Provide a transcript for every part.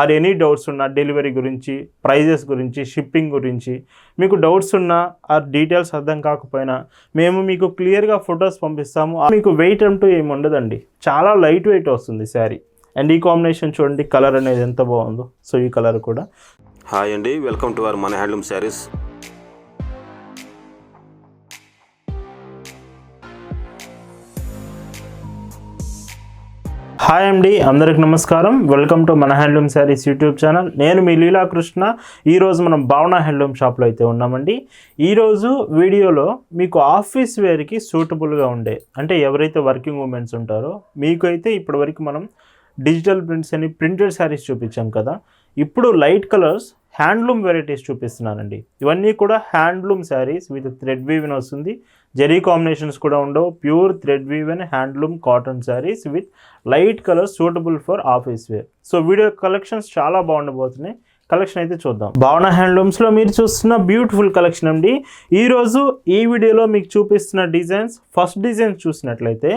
Are any doubts ఉన్న delivery గురించి prices గురించి షిప్పింగ్ గురించి మీకు డౌట్స్ ఉన్నా ఆర్ డీటెయిల్స్ అర్థం కాకపోయినా మేము మీకు క్లియర్గా ఫొటోస్ పంపిస్తాము. మీకు వెయిట్ అంటూ ఏమి ఉండదండి. చాలా లైట్ వెయిట్ వస్తుంది శారీ. అండ్ ఈ కాంబినేషన్ చూడండి కలర్ అనేది ఎంత బాగుందో. సో ఈ కలర్ కూడా. హాయ్ అండి వెల్కమ్ టు అవర్ మన హ్యాండ్లూమ్ శారీస్. హాయ్ అండి అందరికి నమస్కారం. వెల్కమ్ టు మన హ్యాండ్లూమ్ శారీస్ యూట్యూబ్ ఛానల్. నేను మీ లీలాకృష్ణ. ఈరోజు మనం భావన హ్యాండ్లూమ్ షాప్లో అయితే ఉన్నామండి. ఈరోజు వీడియోలో మీకు ఆఫీస్ వేర్కి సూటబుల్గా ఉండే అంటే ఎవరైతే వర్కింగ్ ఉమెన్స్ ఉంటారో మీకు అయితే ఇప్పటివరకు మనం డిజిటల్ ప్రింట్స్ అని ప్రింటెడ్ శారీస్ చూపించాం కదా. ఇప్పుడు లైట్ కలర్స్ హ్యాండ్లూమ్ వెరైటీస్ చూపిస్తున్నానండి. ఇవన్నీ కూడా handloom saris with thread woven వస్తుంది. జెరీ కాంబినేషన్స్ కూడా ఉండవు. Pure thread woven handloom cotton saris with light colour suitable for office wear. So video collections చాలా బాగుండబోతున్నాయి. కలెక్షన్ అయితే చూద్దాం. భావన హ్యాండ్లూమ్స్లో మీరు చూస్తున్న బ్యూటిఫుల్ కలెక్షన్ అండి. ఈరోజు ఈ వీడియోలో మీకు చూపిస్తున్న డిజైన్స్ ఫస్ట్ డిజైన్స్ చూసినట్లయితే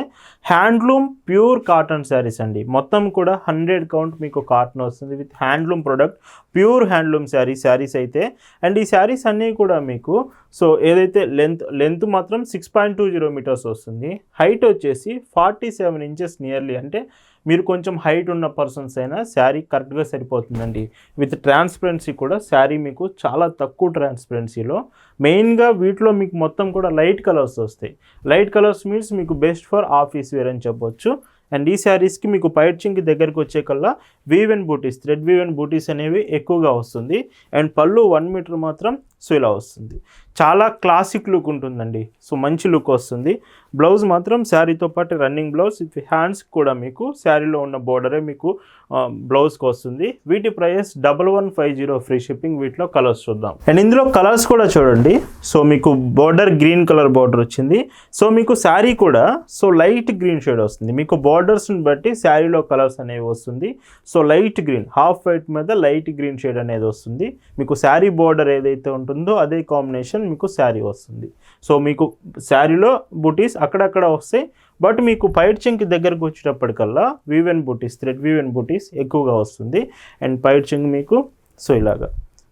హ్యాండ్లూమ్ ప్యూర్ కాటన్ శారీస్ అండి. మొత్తం కూడా హండ్రెడ్ కౌంట్ మీకు కాటన్ వస్తుంది. With handloom product pure handloom sari saris అయితే. అండ్ ఈ శారీస్ అన్నీ కూడా మీకు సో ఏదైతే లెంత్ లెంత్ మాత్రం six point two zero metres వస్తుంది. హైట్ వచ్చేసి ఫార్టీ సెవెన్ ఇంచెస్ నియర్లీ అంటే మీరు కొంచెం హైట్ ఉన్న పర్సన్స్ అయినా శారీ కరెక్ట్గా సరిపోతుందండి. విత్ ట్రా ట్రాన్స్పరెన్సీ కూడా శారీ మీకు చాలా తక్కువ ట్రాన్స్పరెన్సీలో మెయిన్గా వీటిలో మీకు మొత్తం కూడా లైట్ కలర్స్ వస్తాయి. లైట్ కలర్స్ మీన్స్ మీకు బెస్ట్ ఫర్ ఆఫీస్ వేర్ అని చెప్పొచ్చు. అండ్ ఈ శారీస్కి మీకు పైడ్చింగ్కి దగ్గరికి వచ్చే కల్లా woven butis thread woven butis అనేవి ఎక్కువగా వస్తుంది. అండ్ పళ్ళు వన్ మీటర్ మాత్రం సో ఇలా వస్తుంది. చాలా క్లాసిక్ లుక్ ఉంటుందండి. సో మంచి లుక్ వస్తుంది. బ్లౌజ్ మాత్రం శారీతో పాటు రన్నింగ్ బ్లౌజ్ విత్ హ్యాండ్స్ కూడా మీకు శారీలో ఉన్న బోర్డరే మీకు బ్లౌజ్కి వస్తుంది. వీటి price double one five zero free shipping వీటిలో కలర్స్ చూద్దాం. అండ్ ఇందులో కలర్స్ కూడా చూడండి. సో మీకు బోర్డర్ గ్రీన్ కలర్ బోర్డర్ వచ్చింది. సో మీకు శారీ కూడా సో లైట్ గ్రీన్ షేడ్ వస్తుంది. మీకు బోర్డర్స్ని బట్టి శారీలో కలర్స్ అనేవి వస్తుంది. So light green half white మీద లైట్ గ్రీన్ షేడ్ అనేది వస్తుంది. మీకు శారీ బోర్డర్ ఏదైతే ఉంటుందో అదే కాంబినేషన్ మీకు శారీ వస్తుంది. సో మీకు శారీలో బుటీస్ అక్కడక్కడ వస్తాయి. బట్ మీకు పైట్ చింక్ దగ్గరకు వచ్చేటప్పటికల్లా woven buties thread woven buties ఎక్కువగా వస్తుంది. అండ్ పైట్ చింక్ మీకు సో ఇలాగా.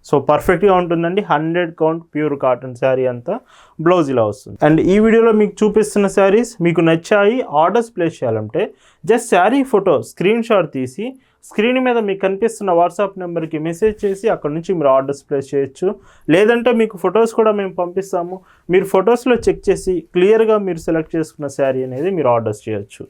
సో పర్ఫెక్ట్గా ఉంటుందండి. Hundred count pure cotton sari అంతా బ్లౌజ్ ఇలా వస్తుంది. అండ్ ఈ వీడియోలో మీకు చూపిస్తున్న శారీస్ మీకు నచ్చాయి ఆర్డర్స్ ప్లేస్ చేయాలంటే just sari photo screen shot తీసి స్క్రీన్ మీద మీకు కనిపిస్తున్న వాట్సాప్ నెంబర్కి మెసేజ్ చేసి అక్కడ నుంచి మీరు ఆర్డర్స్ ప్లేస్ చేయొచ్చు. లేదంటే మీకు ఫొటోస్ కూడా మేము పంపిస్తాము. మీరు ఫొటోస్లో చెక్ చేసి క్లియర్గా మీరు సెలెక్ట్ చేసుకున్న శారీ అనేది మీరు ఆర్డర్స్ చేయొచ్చు.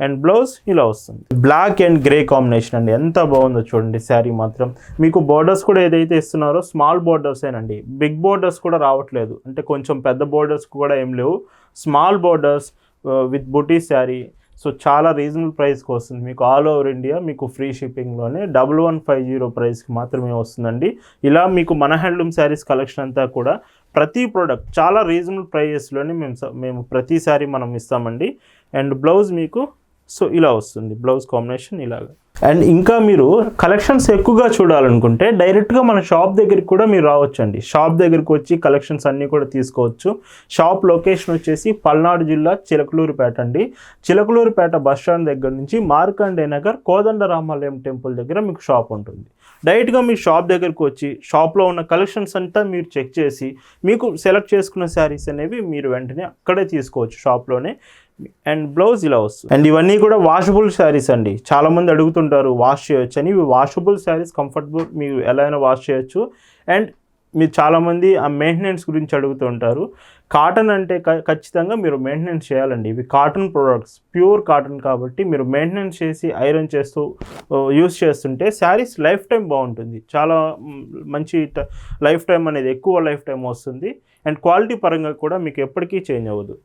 అండ్ బ్లౌజ్ ఇలా వస్తుంది. బ్లాక్ అండ్ గ్రే కాంబినేషన్ అండి. ఎంత బాగుందో చూడండి శారీ మాత్రం. మీకు బోర్డర్స్ కూడా ఏదైతే ఇస్తున్నారో స్మాల్ బోర్డర్సేనండి బిగ్ బోర్డర్స్ కూడా రావట్లేదు. అంటే కొంచెం పెద్ద బోర్డర్స్ కూడా ఏం లేవు. Small borders with buti sari. So చాలా రీజనబుల్ ప్రైస్కి వస్తుంది. మీకు ఆల్ ఓవర్ ఇండియా మీకు ఫ్రీ షిప్పింగ్లోనే డబల్ వన్ ఫైవ్ జీరో ప్రైస్కి మాత్రమే వస్తుందండి. ఇలా మీకు మన హ్యాండ్లూమ్ శారీస్ కలెక్షన్ అంతా కూడా ప్రతి ప్రోడక్ట్ చాలా రీజనబుల్ ప్రైజెస్లోనే మేము స- మేము ప్రతిసారి మనం ఇస్తామండి. అండ్ బ్లౌజ్ మీకు సో ఇలా వస్తుంది బ్లౌజ్ కాంబినేషన్ ఇలాగా. అండ్ ఇంకా మీరు కలెక్షన్స్ ఎక్కువగా చూడాలనుకుంటే డైరెక్ట్గా మన షాప్ దగ్గరికి కూడా మీరు రావచ్చండి. షాప్ దగ్గరికి వచ్చి కలెక్షన్స్ అన్నీ కూడా తీసుకోవచ్చు. షాప్ లొకేషన్ వచ్చేసి పల్నాడు జిల్లా చిలకలూరుపేట అండి. చిలకలూరుపేట బస్ స్టాండ్ దగ్గర నుంచి మార్కండే నగర్ కోదండ రామాలయం టెంపుల్ దగ్గర మీకు షాప్ ఉంటుంది. డైరెక్ట్గా మీ షాప్ దగ్గరకు వచ్చి షాప్లో ఉన్న కలెక్షన్స్ అంతా మీరు చెక్ చేసి మీకు సెలెక్ట్ చేసుకున్న శారీస్ అనేవి మీరు వెంటనే అక్కడే తీసుకోవచ్చు షాప్లోనే. అండ్ బ్లౌజ్ ఇలా వస్తుంది. అండ్ ఇవన్నీ కూడా వాషబుల్ శారీస్ అండి. చాలా మంది అడుగుతుంటారు వాష్ చేయొచ్చు అని. ఇవి వాషబుల్ శారీస్ కంఫర్టబుల్ మీరు ఎలా అయినా వాష్ చేయొచ్చు. అండ్ మీరు చాలామంది ఆ మెయింటెనెన్స్ గురించి అడుగుతూ ఉంటారు కాటన్ అంటే క- ఖచ్చితంగా మీరు మెయింటెనెన్స్ చేయాలండి. ఇవి కాటన్ ప్రొడక్ట్స్ ప్యూర్ కాటన్ కాబట్టి మీరు మెయింటెనెన్స్ చేసి ఐరన్ చేస్తూ యూస్ చేస్తుంటే శారీస్ లైఫ్ టైం బాగుంటుంది. చాలా మంచి లైఫ్ టైం అనేది ఎక్కువ లైఫ్ టైం వస్తుంది. అండ్ క్వాలిటీ పరంగా కూడా మీకు ఎప్పటికీ చేంజ్ అవ్వదు.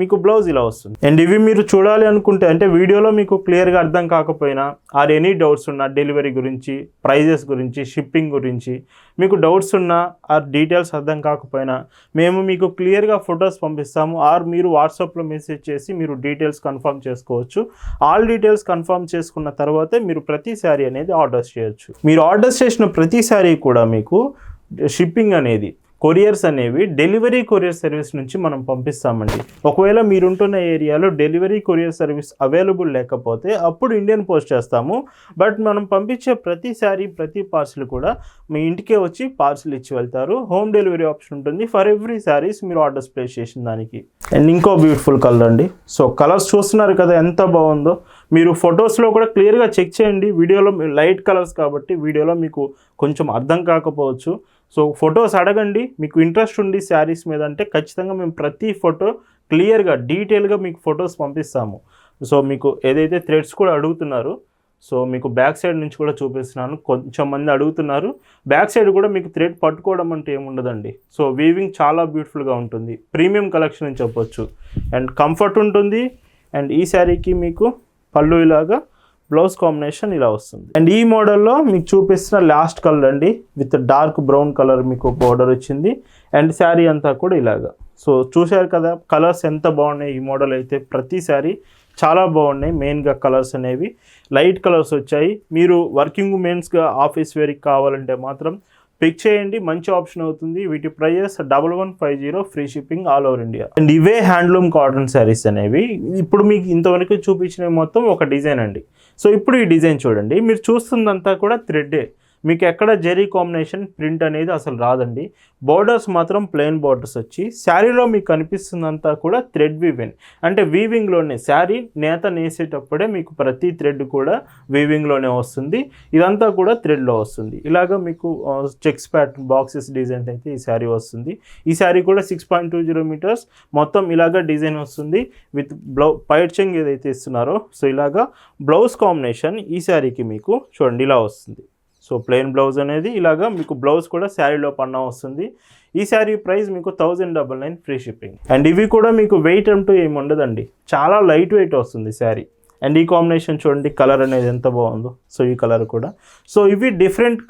మీకు బ్లౌజ్ ఇలా వస్తుంది. అండ్ ఇవి మీరు చూడాలి అనుకుంటే అంటే వీడియోలో మీకు క్లియర్గా అర్థం కాకపోయినా ఆర్ ఎనీ డౌట్స్ ఉన్నా డెలివరీ గురించి ప్రైజెస్ గురించి షిప్పింగ్ గురించి మీకు డౌట్స్ ఉన్నా ఆర్ డీటెయిల్స్ అర్థం కాకపోయినా మేము మీకు క్లియర్గా ఫొటోస్ పంపిస్తాము ఆర్ మీరు వాట్సాప్లో మెసేజ్ చేసి మీరు డీటెయిల్స్ కన్ఫర్మ్ చేసుకోవచ్చు. ఆల్ డీటెయిల్స్ కన్ఫర్మ్ చేసుకున్న తర్వాతే మీరు ప్రతి శారీ అనేది ఆర్డర్స్ చేయొచ్చు. మీరు ఆర్డర్స్ చేసిన ప్రతి శారీ కూడా మీకు షిప్పింగ్ అనేది కొరియర్స్ అనేవి డెలివరీ కొరియర్ సర్వీస్ నుంచి మనం పంపిస్తామండి. ఒకవేళ మీరుంటున్న ఏరియాలో డెలివరీ కొరియర్ సర్వీస్ అవైలబుల్ లేకపోతే అప్పుడు ఇండియన్ పోస్ట్ చేస్తాము. బట్ మనం పంపించే ప్రతిసారి ప్రతి పార్సిల్ కూడా మీ ఇంటికే వచ్చి పార్సిల్ ఇచ్చి వెళ్తారు. హోమ్ డెలివరీ ఆప్షన్ ఉంటుంది. ఫర్ ఎవ్రీ సారీస్ మీరు ఆర్డర్స్ ప్లేస్ చేసిన దానికి. అండ్ ఇంకో బ్యూటిఫుల్ కలర్ అండి. సో కలర్స్ చూస్తున్నారు కదా ఎంత బాగుందో. మీరు ఫొటోస్లో కూడా క్లియర్గా చెక్ చేయండి. వీడియోలో లైట్ కలర్స్ కాబట్టి వీడియోలో మీకు కొంచెం అర్థం కాకపోవచ్చు. సో ఫొటోస్ అడగండి. మీకు ఇంట్రెస్ట్ ఉండి శారీస్ మీద అంటే ఖచ్చితంగా మేము ప్రతి ఫోటో క్లియర్గా డీటెయిల్గా మీకు ఫొటోస్ పంపిస్తాము. సో మీకు ఏదైతే థ్రెడ్స్ కూడా అడుగుతున్నారు సో మీకు బ్యాక్ సైడ్ నుంచి కూడా చూపిస్తున్నాను. కొంచెం మంది అడుగుతున్నారు. బ్యాక్ సైడ్ కూడా మీకు థ్రెడ్ పట్టుకోవడం అంటే ఏముండదండి సో వీవింగ్ చాలా బ్యూటిఫుల్గా ఉంటుంది. ప్రీమియం కలెక్షన్ అని చెప్పొచ్చు. అండ్ కంఫర్ట్ ఉంటుంది. అండ్ ఈ శారీకి మీకు పళ్ళు ఇలాగా బ్లౌజ్ కాంబినేషన్ ఇలా వస్తుంది. అండ్ ఈ మోడల్లో మీకు చూపిస్తున్న లాస్ట్ కలర్ అండి విత్ డార్క్ బ్రౌన్ కలర్ మీకు బోర్డర్ వచ్చింది అండ్ శారీ అంతా కూడా ఇలాగా. సో చూశారు కదా కలర్స్ ఎంత బాగున్నాయి ఈ మోడల్ అయితే. ప్రతి శారీ చాలా బాగున్నాయి మెయిన్గా కలర్స్ అనేవి. లైట్ కలర్స్ వచ్చాయి. మీరు వర్కింగ్ ఉమెన్స్గా ఆఫీస్ వేర్కి కావాలంటే మాత్రం పిక్ చేయండి మంచి ఆప్షన్ అవుతుంది. వీటి prices double one five zero free shipping all over India. And ఇవే హ్యాండ్లూమ్ కాటన్ శారీస్ అనేవి. ఇప్పుడు మీకు ఇంతవరకు చూపించినవి మొత్తం ఒక డిజైన్ అండి. సో ఇప్పుడు ఈ డిజైన్ చూడండి. మీరు చూస్తుందంతా కూడా థ్రెడ్డే. మీకు ఎక్కడ జెరీ కాంబినేషన్ ప్రింట్ అనేది అసలు రాదండి. బోర్డర్స్ మాత్రం ప్లెయిన్ బోర్డర్స్ వచ్చి శారీలో మీకు కనిపిస్తుందంతా కూడా థ్రెడ్ వీవింగ్. అంటే వీవింగ్లోనే శారీ నేత నేసేటప్పుడే మీకు ప్రతి థ్రెడ్ కూడా వీవింగ్లోనే వస్తుంది. ఇదంతా కూడా థ్రెడ్లో వస్తుంది. ఇలాగ మీకు చెక్స్ ప్యాటర్న్ బాక్సెస్ డిజైన్ అయితే ఈ శారీ వస్తుంది. ఈ శారీ కూడా six point two zero metres. మొత్తం ఇలాగ డిజైన్ వస్తుంది. విత్ బ్లౌ పైర్చింగ్ చెంగ్ ఏదైతే ఇస్తున్నారో సో ఇలాగా బ్లౌజ్ కాంబినేషన్ ఈ శారీకి మీకు చూడండి ఇలా వస్తుంది. సో ప్లెయిన్ బ్లౌజ్ అనేది ఇలాగా మీకు బ్లౌజ్ కూడా శారీలో పన్నా వస్తుంది. ఈ శారీ ప్రైస్ మీకు thousand double nine free shipping. And ఇవి కూడా మీకు వెయిట్ అంటూ ఏమి ఉండదండి. చాలా లైట్ వెయిట్ వస్తుంది శారీ. అండ్ ఈ కాంబినేషన్ చూడండి కలర్ అనేది ఎంత బాగుందో. సో ఈ కలర్ కూడా. సో ఇవి డిఫరెంట్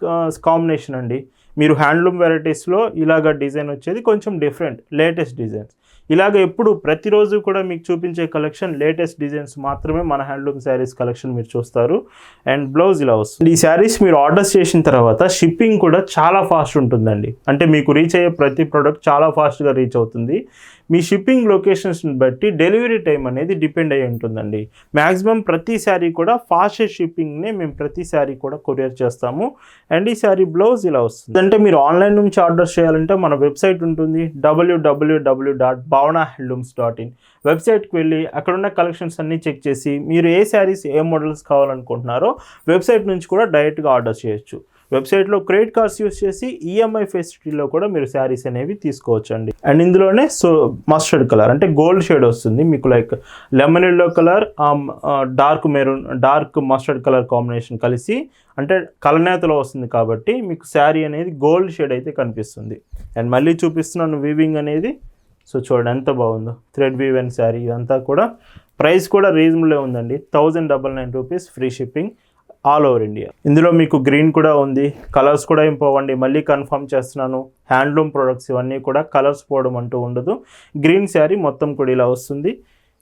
కాంబినేషన్ అండి. మీరు హ్యాండ్లూమ్ వెరైటీస్లో ఇలాగ డిజైన్ వచ్చేది కొంచెం డిఫరెంట్ లేటెస్ట్ డిజైన్స్. ఇలాగ ఎప్పుడు ప్రతిరోజు కూడా మీకు చూపించే కలెక్షన్ లేటెస్ట్ డిజైన్స్ మాత్రమే మన హ్యాండ్లూమ్ శారీస్ కలెక్షన్ మీరు చూస్తారు. అండ్ బ్లౌజ్ ఇలా వస్తుంది. ఈ శారీస్ మీరు ఆర్డర్స్ చేసిన తర్వాత షిప్పింగ్ కూడా చాలా ఫాస్ట్ ఉంటుందండి. అంటే మీకు రీచ్ అయ్యే ప్రతి ప్రోడక్ట్ చాలా ఫాస్ట్గా రీచ్ అవుతుంది. మీ షిప్పింగ్ లొకేషన్స్ని బట్టి డెలివరీ టైం అనేది డిపెండ్ అయి ఉంటుందండి. మ్యాక్సిమం ప్రతి కూడా ఫాస్టెస్ట్ షిప్పింగ్నే మేము ప్రతి కూడా కొరియర్ చేస్తాము. అండ్ ఈ శారీ బ్లౌజ్ ఇలా వస్తుంది. అంటే మీరు ఆన్లైన్ నుంచి ఆర్డర్ చేయాలంటే మన వెబ్సైట్ ఉంటుంది W W W dot Bhavana handlooms dot in వెబ్సైట్కి వెళ్ళి అక్కడున్న కలెక్షన్స్ అన్నీ చెక్ చేసి మీరు ఏ శారీస్ ఏ మోడల్స్ కావాలనుకుంటున్నారో వెబ్సైట్ నుంచి కూడా డైరెక్ట్గా ఆర్డర్ చేయొచ్చు. వెబ్సైట్లో క్రెడిట్ కార్డ్స్ యూస్ చేసి ఈఎంఐ ఫెసిలిటీలో కూడా మీరు శారీస్ అనేవి తీసుకోవచ్చు అండి అండ్ ఇందులోనే సో మస్టర్డ్ కలర్ అంటే గోల్డ్ షేడ్ వస్తుంది. మీకు like lemon yellow colour dark maroon dark mustard colour combination కలిసి అంటే కలనేతలో వస్తుంది కాబట్టి మీకు శారీ అనేది గోల్డ్ షేడ్ అయితే కనిపిస్తుంది. అండ్ మళ్ళీ చూపిస్తున్నాను వీవింగ్ అనేది. సో చూడండి ఎంత బాగుందో. థ్రెడ్ వీవ్ అండ్ శారీ ఇదంతా కూడా ప్రైస్ కూడా రీజనబుల్ ఉందండి. Thousand double nine rupees free shipping. All over India. ఇందులో మీకు గ్రీన్ కూడా ఉంది కలర్స్ కూడా ఏం పోవండి మళ్ళీ కన్ఫర్మ్ చేస్తున్నాను. హ్యాండ్లూమ్ ప్రొడక్ట్స్ ఇవన్నీ కూడా కలర్స్ పోవడం అంటూ ఉండదు. గ్రీన్ శారీ మొత్తం కూడా ఇలా వస్తుంది.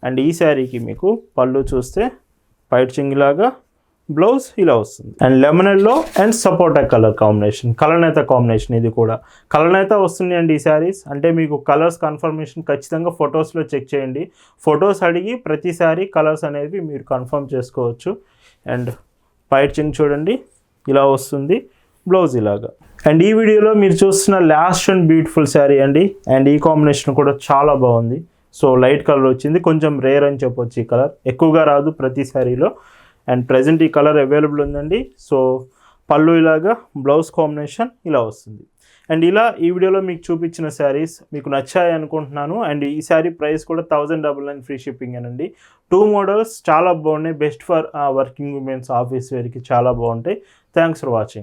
అండ్ ఈ శారీకి మీకు పళ్ళు చూస్తే పైట్ చింగిలాగా బ్లౌజ్ ఇలా వస్తుంది. అండ్ లెమనెల్లో అండ్ సపోటా కలర్ కాంబినేషన్ కలనేత కాంబినేషన్ ఇది కూడా. కలనేత వస్తుంది అండి ఈ శారీస్. అంటే మీకు కలర్స్ కన్ఫర్మేషన్ ఖచ్చితంగా ఫొటోస్లో చెక్ చేయండి. ఫొటోస్ అడిగి ప్రతిసారి కలర్స్ అనేవి మీరు కన్ఫర్మ్ చేసుకోవచ్చు. అండ్ పైట్ చిన్న చూడండి. ఇలా వస్తుంది. బ్లౌజ్ ఇలాగా. అండ్ ఈ వీడియోలో మీరు చూస్తున్న లాస్ట్ అండ్ బ్యూటిఫుల్ శారీ అండి. అండ్ ఈ కాంబినేషన్ కూడా చాలా బాగుంది. సో లైట్ కలర్ వచ్చింది. కొంచెం రేర్ అని చెప్పొచ్చు ఈ కలర్ ఎక్కువగా రాదు ప్రతి శారీలో అండ్ ప్రజెంట్ ఈ కలర్ అవైలబుల్ ఉందండి. సో పళ్ళు ఇలాగా బ్లౌజ్ కాంబినేషన్ ఇలా వస్తుంది. అండ్ ఇలా ఈ వీడియోలో మీకు చూపించిన శారీస్ మీకు నచ్చాయి అనుకుంటున్నాను. అండ్ ఈ శారీ ప్రైస్ కూడా thousand double nine free shipping అండి టూ మోడల్స్ చాలా బాగున్నాయి. Best for working womens office వేర్కి చాలా బాగుంటాయి. Thanks for watching